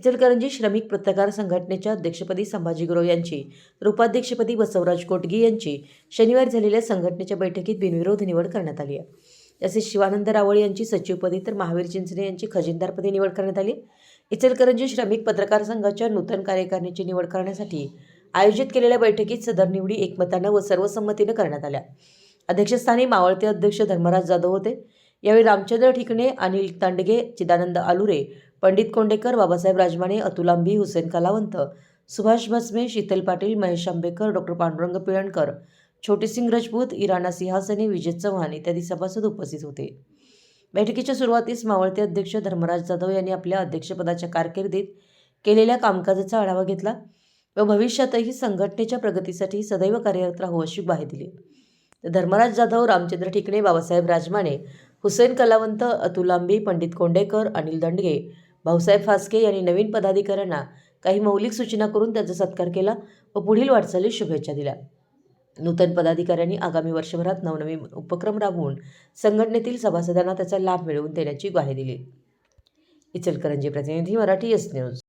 इचलकरंजी श्रमिक पत्रकार संघटनेच्या अध्यक्षपदी संभाजी गुरव यांची तर उपाध्यक्षपदी बसवराज कोटगी यांची शनिवारी झालेल्या संघटनेच्या बैठकीत बिनविरोध निवड करण्यात आली आहे. तसेच शिवानंद रावळ यांची सचिवपदी तर महावीर चिंचणे यांची खजिनदारपदी निवड करण्यात आली इचलकरंजी श्रमिक पत्रकार संघाच्या नूतन कार्यकारिणीची निवड करण्यासाठी आयोजित केलेल्या बैठकीत सदर निवडी एकमतानं व सर्वसंमतीनं करण्यात आल्या. अध्यक्षस्थानी मावळते अध्यक्ष धर्मराज जाधव होते. यावेळी रामचंद्र ठिकणे अनिल तांडगे चिदानंद आलुरे पंडित कोंडेकर बाबासाहेब राजमाने अतुल आंबी हुसेन कलावंत सुभाष भस्मे शीतल पाटील महेश आंबेकर डॉक्टर पांडुरंग पिळणकर छोटेसिंग राजपूत इराणा सिंहासने विजय चव्हाण इत्यादी सभासद उपस्थित होते. बैठकीच्या सुरुवातीस मावळते अध्यक्ष धर्मराज जाधव यांनी आपल्या अध्यक्षपदाच्या कारकिर्दीत केलेल्या कामकाजाचा आढावा घेतला व भविष्यातही संघटनेच्या प्रगतीसाठी सदैव कार्यरत राहू अशी ग्वाही दिली. तर धर्मराज जाधव रामचंद्र ठिकणे बाबासाहेब राजमाने हुसेन कलावंत अतुल आंबी पंडित कोंडेकर अनिल दंडगे भाऊसाहेब फासके यांनी नवीन पदाधिकाऱ्यांना काही मौलिक सूचना करून त्याचा सत्कार केला व पुढील वाटचालीस शुभेच्छा दिल्या. नूतन पदाधिकाऱ्यांनी आगामी वर्षभरात नवनवीन उपक्रम राबवून संघटनेतील सभासदांना त्याचा लाभ मिळवून देण्याची ग्वाही दिली. इचलकरंजी प्रतिनिधी मराठी एस न्यूज.